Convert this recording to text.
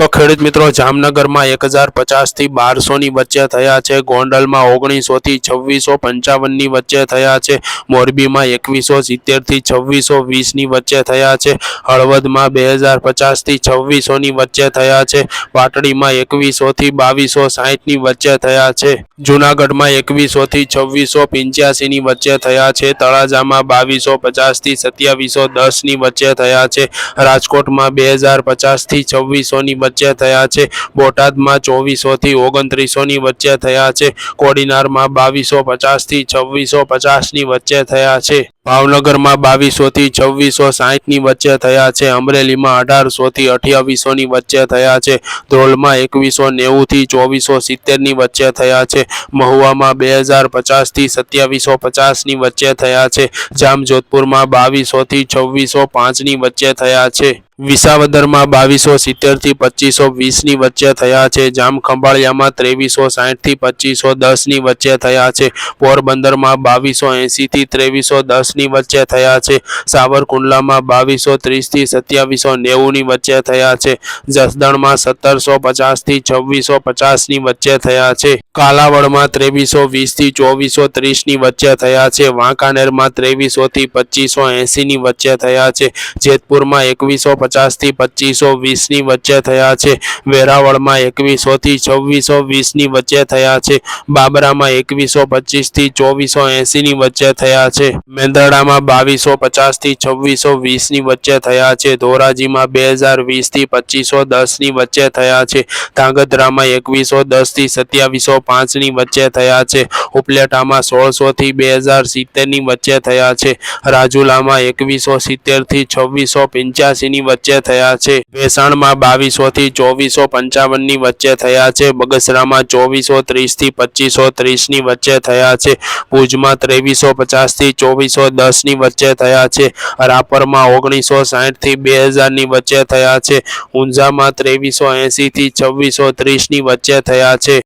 તો ખેડૂત મિત્રો, જામનગરમાં એક હજાર પચાસથી બારસોની વચ્ચે થયા છે. ગોંડલમાં ઓગણીસોથી છવ્વીસો પંચાવનની વચ્ચે થયા છે. મોરબીમાં એકવીસો સિત્તેરથી છવ્વીસો વીસની વચ્ચે થયા છે. હળવદમાં બે હજાર પચાસથી છવ્વીસોની વચ્ચે થયા છે. પાટડીમાં એકવીસોથી બાવીસો સાહીઠની વચ્ચે થયા છે. જુનાગઢમાં એકવીસોથી છવ્વીસો પંચ્યાસીની વચ્ચે થયા છે. તળાજામાં બાવીસો પચાસથી સત્યાવીસો દસની વચ્ચે થયા છે. રાજકોટમાં બે હજાર પચાસથી છવ્વીસોની વચ્ચે થયા છે. બોટાદમાં ચોવીસોથી ઓગણત્રીસોની વચ્ચે થયા છે. કોડીનારમાં બાવીસો પચાસથી છવ્વીસો પચાસની વચ્ચે થયા છે. ભાવનગરમાં બાવીસોથી છવ્વીસો સાહીઠની વચ્ચે થયા છે. અમરેલીમાં અઢારસોથી અઠ્યાવીસોની વચ્ચે થયા છે. ધ્રોલમાં એકવીસો નેવુંથી ચોવીસો સિત્તેરની વચ્ચે થયા છે. મહુવામાં બે હજાર પચાસથી સત્યાવીસો પચાસની વચ્ચે થયા છે. જામજોધપુરમાં બાવીસોથી છવ્વીસો પાંચની વચ્ચે થયા છે. વિસાવદરમાં બાવીસો સિત્તેરથી પચીસો વીસની વચ્ચે થયા છે. જામ ખંભાળિયામાં ત્રેવીસો સાહીઠથી પચીસો દસની વચ્ચે થયા છે. પોરબંદરમાં બાવીસો એંશીથી ત્રેવીસો દસની વચ્ચે થયા છે. સાવરકુંડલામાં બાવીસો ત્રીસથી સત્યાવીસો નેવુંની વચ્ચે થયા છે. જસદણમાં સત્તરસો પચાસથી છવ્વીસો પચાસની વચ્ચે થયા છે. કાલાવડમાં ત્રેવીસો વીસથી ચોવીસો ત્રીસની વચ્ચે થયા છે. વાંકાનેરમાં ત્રેવીસોથી પચીસો એંશીની વચ્ચે થયા છે. જેતપુરમાં એકવીસો પચાસથી પચીસો, વીસની વચ્ચે થયા છે. વેરાવળમાં એકવીસોથી છવ્વીસો, વીસની વચ્ચે થયા છે. બાબરામાં એકવીસો, પચીસથી ચોવીસો એંશીની વચ્ચે થયા છે. મેંદરડામાં બાવીસો, પચાસથી છવ્વીસો, વીસની વચ્ચે થયા છે. ધોરાજીમાં બે હજાર વીસથી પચીસો, દસની વચ્ચે થયા છે. ધાંગધ્રામાં એકવીસો, દસથી સત્યાવીસો, પાંચની વચ્ચે થયા છે. ઉપલેટામાં સોળસોથી બે હજાર સિત્તેરની વચ્ચે થયા છે. રાજુલામાં એકવીસો સિત્તેરથી છવ્વીસો, પંચ્યાસીની વચ્ચે થયા છે. ભેસાણમાં બાવીસોથી ચોવીસો પંચાવનની વચ્ચે થયા છે. બગસરામાં ચોવીસો ત્રીસથી પચીસો ત્રીસની વચ્ચે થયા છે. ભુજમાં ત્રેવીસો પચાસથી ચોવીસો દસની વચ્ચે થયા છે. રાપરમાં ઓગણીસો સાહીઠથી બે હજારની વચ્ચે થયા છે. ઊંઝામાં ત્રેવીસો એંશીથી છવ્વીસો ત્રીસની વચ્ચે થયા છે.